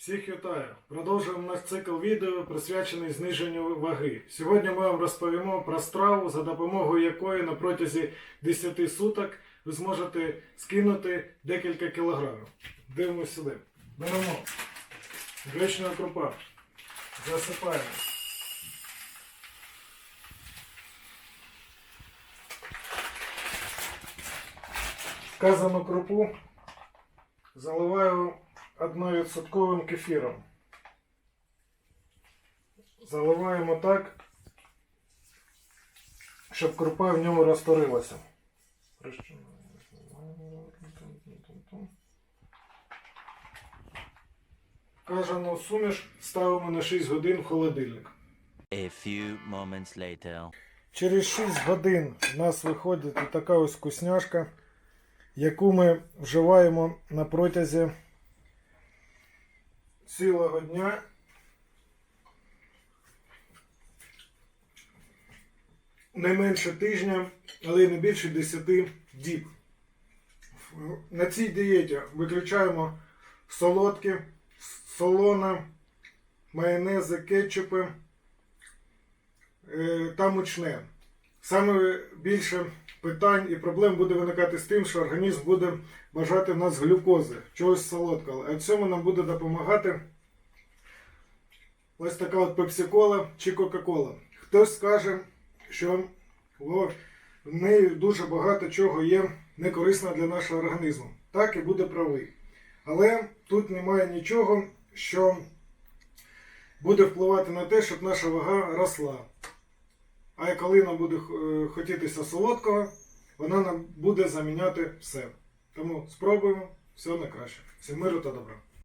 Всіх вітаю! Продовжуємо наш цикл відео, присвячений зниженню ваги. Сьогодні ми вам розповімо про страву, за допомогою якої на протязі 10 суток ви зможете скинути декілька кілограмів. Дивимося сюди. Беремо гречнева крупа, засипаємо. Вказану крупу заливаю 1% кефіром. Заливаємо так, щоб крупа в ньому розтворилася. Вказану суміш ставимо на 6 годин в холодильник. A few moments later. Через 6 годин в нас виходить така ось вкусняшка, яку ми вживаємо на протязі цілого дня. Не менше тижня, але не більше 10 діб. На цій дієті виключаємо солодкі, солона, майонези, кетчупи е, та мучне. Саме більше питань і проблем буде виникати з тим, що організм буде бажати нас глюкози, чогось солодкого. А в цьому нам буде допомагати ось така от пепсі-кола чи Кока-Кола. Хтось скаже, що о, в неї дуже багато чого є некорисно для нашого організму. Так і буде правий. Але тут немає нічого, що буде впливати на те, щоб наша вага росла. А коли нам буде е, хотітися солодкого, вона нам буде заміняти все. Тому спробуємо все на краще. Всім миру та добра.